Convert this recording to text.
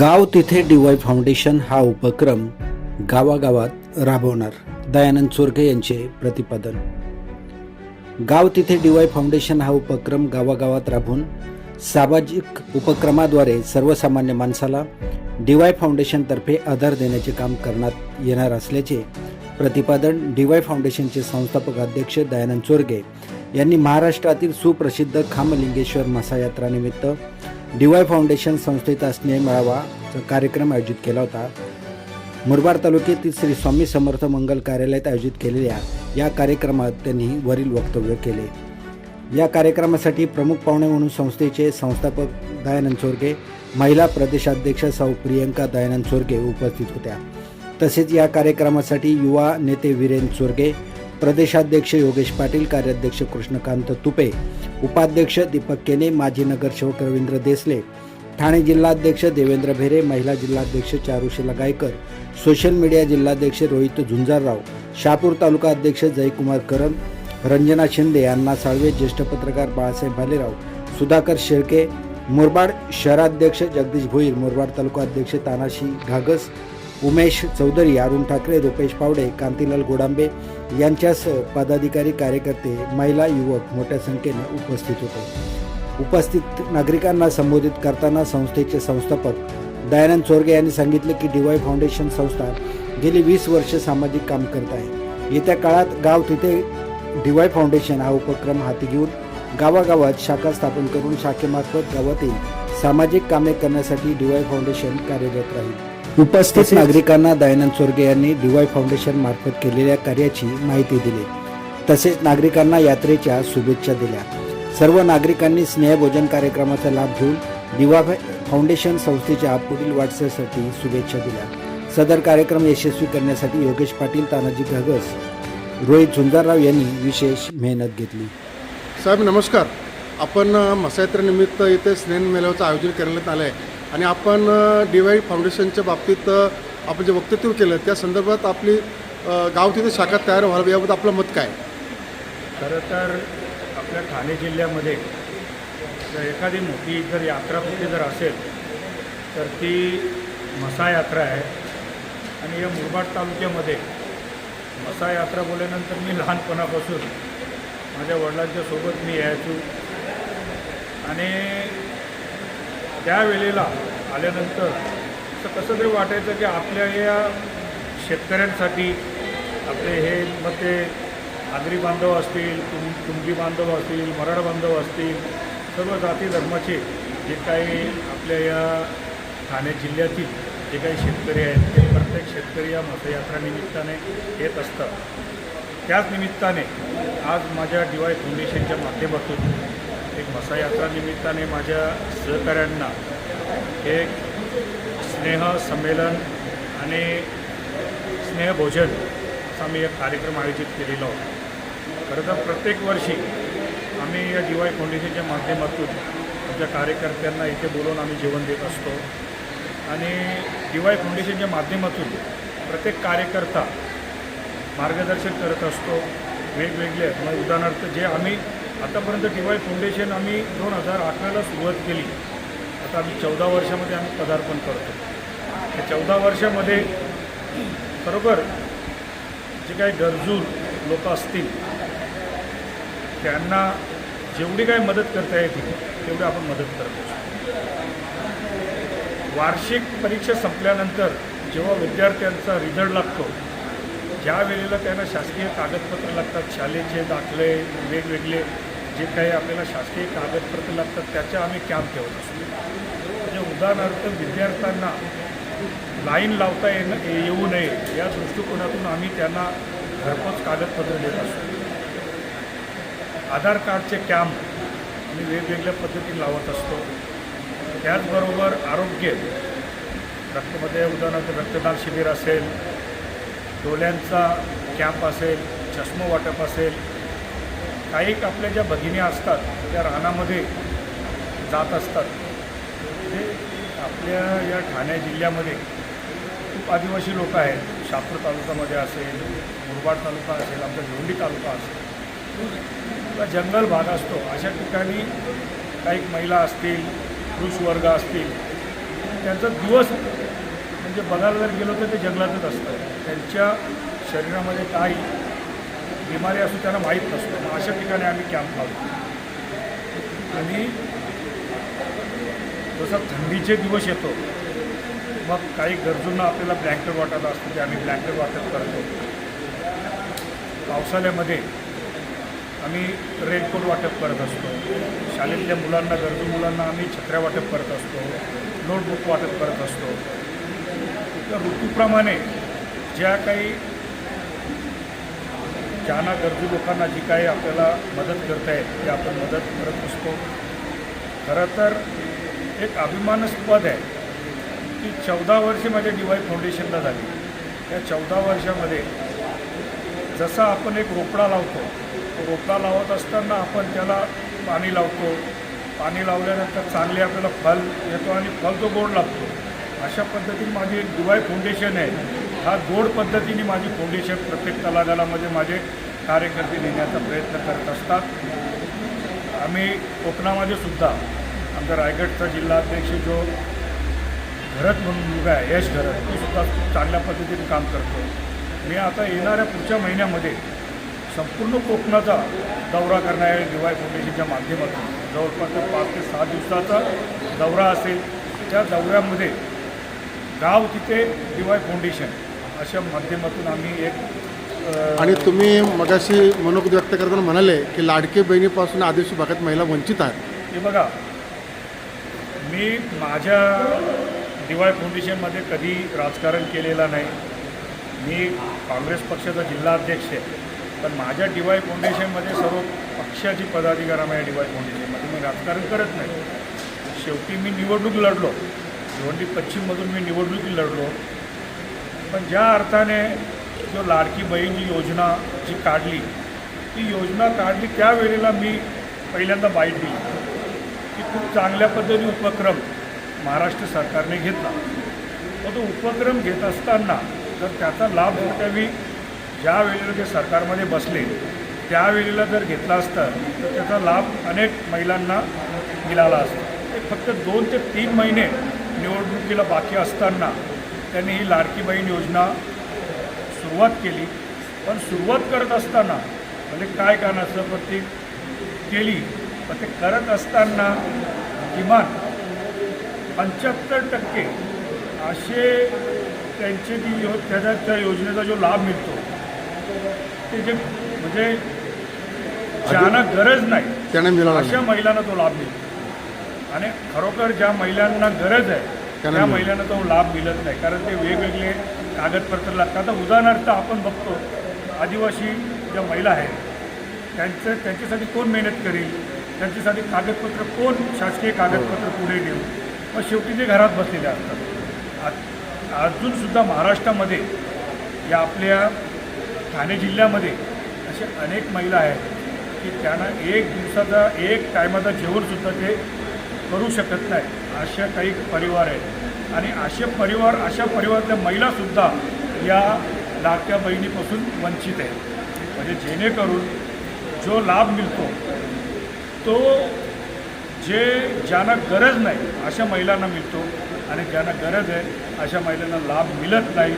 गाव तिथे dy foundation हा उपक्रम गावागावात राबवणार. दयानंद चोरगे यांचे प्रतिपादन. गाव तिथे डीवाय फाउंडेशन हा उपक्रम गावागावात राबवून सामाजिक उपक्रमाद्वारे सर्वसामान्य माणसाला डीवाय फाउंडेशनतर्फे आधार देण्याचे काम करण्यात येणार असल्याचे प्रतिपादन डीवाय फाउंडेशनचे संस्थापक अध्यक्ष दयानंद चोरगे यांनी महाराष्ट्रातील सुप्रसिद्ध खामलिंगेश्वर मसायात्रानिमित्त डीवाय फाउंडेशन संस्थेचा स्नेह मेळावा कार्यक्रम आयोजित केला होता. मुरबाड तालुक्यातील श्री स्वामी समर्थ मंगल कार्यालयात आयोजित केलेल्या या कार्यक्रमात त्यांनी वरील वक्तव्य केले. या कार्यक्रमासाठी प्रमुख पाहुणे म्हणून संस्थेचे संस्थापक दयानंद चोरगे महिला प्रदेशाध्यक्ष सौ प्रियंका दयानंद चोरगे उपस्थित होत्या. तसेच या कार्यक्रमासाठी युवा नेते वीरेन चोरगे प्रदेशाध्यक्ष योगेश पाटील कार्याध्यक्ष कृष्णकांत तुपे उपाध्यक्ष दीपक केने माजी नगरसेवक रवींद्र देसले ठाणे जिल्हाध्यक्ष देवेंद्र भेरे महिला जिल्हाध्यक्ष चारुशिला गायकर सोशल मीडिया जिल्हाध्यक्ष रोहित झुंजारराव शहापूर तालुका अध्यक्ष जयकुमार करम रंजना शिंदे अण्णा साळवे ज्येष्ठ पत्रकार बाळासाहेब भालेराव सुधाकर शेळके मुरबाड शहराध्यक्ष जगदीश भोईर मुरबाड तालुका अध्यक्ष तानाशी घागस उमेश चौधरी अरुण ठाकरे रुपेश पावडे कांतीलाल गोडांबे यांच्यासह पदाधिकारी कार्यकर्ते महिला युवक मोठ्या संख्येने उपस्थित होते. उपस्थित नागरिकांना संबोधित करताना संस्थेचे संस्थापक दयानंद चोरगे यांनी सांगितले की डीवाय फाउंडेशन संस्था गेली वीस वर्ष सामाजिक काम करत आहे. येत्या काळात गाव तिथे डीवाय फाउंडेशन हा उपक्रम हाती घेऊन गावागावात शाखा स्थापन करून शाखेमार्फत गावातील सामाजिक कामे करण्यासाठी डीवाय फाउंडेशन कार्यरत राहील. उपस्थित नागरिकांना दयानंद चोरगे यांनी डीवाय फाउंडेशन मार्फत केलेल्या कार्याची माहिती दिली. तसेच नागरिकांना यात्रेच्या शुभेच्छा दिल्या. सर्व नागरिकांनी स्नेहभोजन कार्यक्रमाचा लाभ घेऊन दिवा फाउंडेशन संस्थेच्या पुढील वाटचालीसाठी शुभेच्छा दिल्या. सदर कार्यक्रम यशस्वी करण्यासाठी योगेश पाटील तानाजी घगस रोहित झुंजारराव यांनी विशेष मेहनत घेतली. साहेब नमस्कार. आपण मसायत्रानिमित्त इथे स्नेह मेळाव्याचं आयोजन करण्यात आलं आहे आणि आपण डीवाय फाउंडेशनच्या बाबतीत आपण जे वक्तव्य केलं त्या संदर्भात आपली गाव तिथे शाखा तयार व्हावी याबद्दल आपलं मत काय? खरं तर आपल्या ठाणे जिल्ह्यामध्ये जर एखादी मोठी जर यात्रा कुठे जर असेल तर ती मसा यात्रा आहे. आणि या मुरबाड तालुक्यामध्ये मसा यात्रा बोलल्यानंतर मी लहानपणापासून माझ्या वडिलांच्या सोबत मी यायचो. आणि त्यावेळेला आल्यानंतर तर कसं तरी वाटायचं की आपल्या या शेतकऱ्यांसाठी आपले हे मग ते आगरी बांधव असतील तुम तुमकी बांधव असतील मराठा बांधव असतील सर्व जाती धर्माचे जे काही आपल्या या ठाणे जिल्ह्यातील जे काही शेतकरी आहेत ते प्रत्येक शेतकरी या मतयात्रा निमित्ताने येत असतात. त्याच निमित्ताने आज माझ्या डी वाय फाउंडेशनच्या माध्यमातून निमित्ताने माझ्या सहकाऱ्यांना एक स्नेह संमेलन आणि स्नेहभोजन असा आम्ही एक कार्यक्रम आयोजित केलेला होता. खरं तर प्रत्येक वर्षी आम्ही या डी फाउंडेशनच्या माध्यमातून आमच्या कार्यकर्त्यांना इथे बोलवून आम्ही जेवण देत असतो. आणि डी वाय फाउंडेशनच्या माध्यमातून प्रत्येक कार्यकर्ता मार्गदर्शन करत असतो. वेगवेगळे मग उदाहरणार्थ जे आम्ही आतापर्यंत डी वाय फाउंडेशन आम्ही दोन हजार अकराला सुरुवात केली. आता आम्ही चौदा वर्षामध्ये आम्ही पदार्पण करतो. त्या चौदा वर्षामध्ये बरोबर जे काही गरजू लोक असतील त्यांना जेवढी काय मदत करता येते तेवढी आपण मदत करतो. वार्षिक परीक्षा संपल्यानंतर जेव्हा विद्यार्थ्यांचा रिझल्ट लागतो ज्या वेळेला त्यांना शासकीय कागदपत्र लागतात शालेचे दाखले वेगवेगळे जे काही आपल्याला शासकीय कागदपत्र लागतात त्याच्या आम्ही कॅम्प ठेवत असतो. म्हणजे उदाहरणार्थ विद्यार्थ्यांना लाईन लावता येणं येऊ नये या दृष्टिकोनातून आम्ही त्यांना घरपोच कागदपत्र देत असतो. आधार कार्डचे कॅम्प आम्ही वेगवेगळ्या पद्धतीने लावत असतो. त्याचबरोबर आरोग्य. रक्तमध्ये उदाहरणार्थ रक्तदान शिबिर असेल डोळ्यांचा कॅम्प असेल चष्मा वाटप असेल काही आपल्या ज्या भगिनी असतात त्या रानामध्ये जात असतात. ते आपल्या या ठाणे जिल्ह्यामध्ये खूप आदिवासी लोक आहेत. शापूर तालुक्यामध्ये असेल मुरबाड तालुका असेल आमचा भिवंडी तालुका असेल. किंवा जंगल भाग असतो. अशा ठिकाणी काही महिला असतील पुरुष वर्ग असतील त्यांचा दिवस म्हणजे बघायला जर गेलो तर ते जंगलातच असतं. त्यांच्या शरीरामध्ये काही बिमारी असू त्यांना माहीत नसतो. मग अशा ठिकाणी आम्ही कॅम्प लावतो. आणि जसा थंडीचे दिवस येतो मग काही गरजूंना आपल्याला ब्लँकेट वाटत असतं ते आम्ही ब्लँकेट वाटप करतो. पावसाळ्यामध्ये आम्ही रेनकोट वाटप करत असतो. शाळेतल्या मुलांना गरजू मुलांना आम्ही छत्र्या वाटप करत असतो. नोटबुक वाटप करत असतो. ऋतूप्रमाणे ज्या काही ज्यांना गरजू लोकांना जी काही आपल्याला मदत करता येईल ते आपण मदत करत असतो खरं तर एक अभिमानास्पद आहे की चौदा वर्षे माझ्या डीवाय फाउंडेशनला झाली. त्या चौदा वर्षामध्ये जसा आपण एक रोपडा लावतो तो रोपडा लावत असताना आपण त्याला पाणी लावतो. पाणी लावल्यानंतर चांगले आपल्याला फल येतो आणि फल तो गोड लागतो. अशा पद्धतीने माझी एक दिवाय फाउंडेशन आहे. हा गोड पद्धतीने माझी फाउंडेशन प्रत्येक तलागालामध्ये माझे कार्यकर्ते नेण्याचा प्रयत्न करत असतात. आम्ही कोकणामध्ये सुद्धा आमचा रायगडचा जिल्हाध्यक्ष जो घरत म्हणून मुलगा आहे यश घरत तो सुद्धा खूप चांगल्या पद्धतीने काम करतो. मी आता येणाऱ्या पुढच्या महिन्यामध्ये संपूर्ण कोकणाचा दौरा करणार दिवाय फाउंडेशनच्या माध्यमातून जवळपास तो पाच ते सहा दिवसाचा दौरा असेल. त्या दौऱ्यामध्ये गाव तिथे डिवाय फाउंडेशन अशा माध्यमातून आम्ही एक आणि तुम्ही मगाशी मनोगत व्यक्त करताना म्हणाले की लाडके बहिणीपासून आदिवासी भागात महिला वंचित आहेत. हे बघा मी माझ्या दिवाळ फाउंडेशनमध्ये कधी राजकारण केलेलं नाही. मी काँग्रेस पक्षाचा जिल्हाध्यक्ष आहे. पण माझ्या डी वाय फाउंडेशनमध्ये सर्व पक्षाची पदाधिकारी माझ्या डी वाय फाउंडेशनमध्ये मी राजकारण करत नाही. शेवटी मी निवडणूक लढलो. भिवंडी पश्चिममधून मी निवडणुकी लढलो. पण ज्या अर्थाने जो लाडकी बहीण जी योजना जी काढली ती योजना काढली त्यावेळेला मी पहिल्यांदा बाईट दिली. की खूप चांगल्या पद्धतीने उपक्रम महाराष्ट्र सरकारने घेतला. व तो उपक्रम घेत असताना जर त्याचा लाभ जर त्यावेळी ज्या वेळेला ते सरकारमध्ये बसले त्यावेळेला जर घेतला असता तर त्याचा लाभ अनेक महिलांना मिळाला असता. ते फक्त दोन ते तीन महिने निवडणुकीला बाकी असताना त्यांनी ही लाडकी बहीण योजना सुरुवात केली. पण सुरुवात करत असताना म्हणजे काय कारणाचं पण ती केली. पण ते करत असताना किमान पंच्याहत्तर टक्के असे त्यांचे ती यो त्याच्या त्या योजनेचा जो लाभ मिळतो ते जे म्हणजे ज्यांना गरज नाही त्यांना अशा महिलांना तो लाभ मिळतो. आणि खरोखर ज्या महिलांना गरज आहे त्या. महिलांना तो लाभ मिळत नाही. कारण ते वेगवेगळे कागदपत्र लागतात. आता उदाहरणार्थ आपण बघतो आदिवासी ज्या महिला आहेत त्यांचं त्यांच्यासाठी कोण मेहनत करेल? त्यांच्यासाठी कागदपत्र कोण शासकीय कागदपत्र पुढे नेऊ मग शेवटी ते घरात बसलेले असतात. अजूनसुद्धा महाराष्ट्रामध्ये या आपल्या ठाणे जिल्ह्यामध्ये असे अनेक महिला आहेत की त्यांना एक दिवसाचा एक टायमाचा जेवणसुद्धा ते करू शकत नाही. अशा काही परिवार आहेत. आणि असे परिवार अशा परिवारातल्या महिलासुद्धा या लाडक्या बहिणीपासून वंचित आहेत. म्हणजे जेणेकरून जो लाभ मिळतो तो जे ज्यांना गरज नाही अशा महिलांना मिळतो. आणि ज्यांना गरज आहे अशा महिलांना लाभ मिळत नाही.